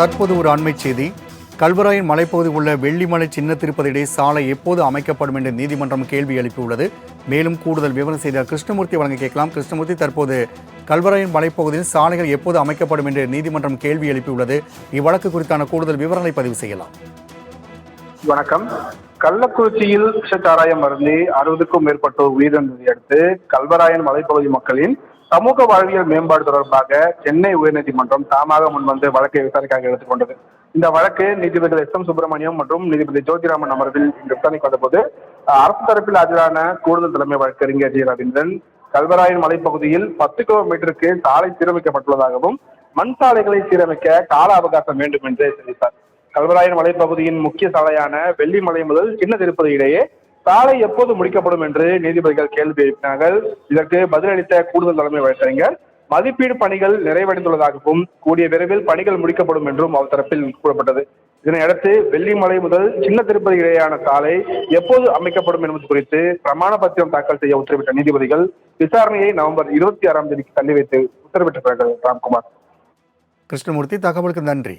தற்போது ஒரு அண்மை செய்தி. கல்வராயன் மலைப்பகுதி உள்ள வெள்ளிமலை சின்ன இடையே சாலை எப்போது அமைக்கப்படும் என்று நீதிமன்றம் கேள்வி எழுப்பியுள்ளது. மேலும் கூடுதல் விவரம் செய்த கிருஷ்ணமூர்த்தி வழங்க கேட்கலாம். கிருஷ்ணமூர்த்தி தற்போது கல்வராயன் மலைப்பகுதியில் சாலைகள் எப்போது அமைக்கப்படும் என்று நீதிமன்றம் கேள்வி எழுப்பியுள்ளது. இவ்வழக்கு குறித்தான கூடுதல் விவரங்களை பதிவு செய்யலாம். வணக்கம். கள்ளக்குறிச்சியில் விஷச்சாராயம் அருந்தி அறுபதுக்கும் மேற்பட்டோர் உயிரிழந்ததை அடுத்து கல்வராயன் மலைப்பகுதி மக்களின் சமூக வாழ்வியல் மேம்பாடு தொடர்பாக சென்னை உயர்நீதிமன்றம் தாமாக முன்வந்து வழக்கை விசாரணைக்காக எடுத்துக்கொண்டது. இந்த வழக்கு நீதிபதி எஸ். எம். சுப்பிரமணியம் மற்றும் நீதிபதி ஜோதிராமன் அமர்வில் இன்று விசாரணைக்கு வந்தபோது அரசு தரப்பில் ஆஜரான கூடுதல் தலைமை வழக்கறிஞர் ஜி. ரவீந்திரன் கல்வராயன் மலைப்பகுதியில் பத்து கிலோமீட்டருக்கு சாலை சீரமைக்கப்பட்டுள்ளதாகவும் மண் சாலைகளை சீரமைக்க கால அவகாசம் வேண்டும் என்று தெரிவித்தார். கல்வராயன் மலைப்பகுதியின் முக்கிய சாலையான வெள்ளிமலை முதல் சின்ன திருப்பதி இடையே சாலை எப்போது முடிக்கப்படும் என்று நீதிபதிகள் கேள்வி எழுப்பினார்கள். இதற்கு பதிலளித்த கூடுதல் தலைமை வழக்கறிஞர் மதிப்பீடு பணிகள் நிறைவடைந்துள்ளதாகவும் கூடிய விரைவில் பணிகள் முடிக்கப்படும் என்றும் அவர் தரப்பில் கூறப்பட்டது. இதனையடுத்து வெள்ளிமலை முதல் சின்ன திருப்பதி இடையேயான சாலை எப்போது அமைக்கப்படும் என்பது குறித்து பிரமாண பத்திரம் தாக்கல் செய்ய உத்தரவிட்ட நீதிபதிகள் விசாரணையை நவம்பர் இருபத்தி ஆறாம் தேதிக்கு தள்ளி வைத்து உத்தரவிட்டிருக்கிறார்கள் ராம்குமார். கிருஷ்ணமூர்த்தி தகவலுக்கு நன்றி.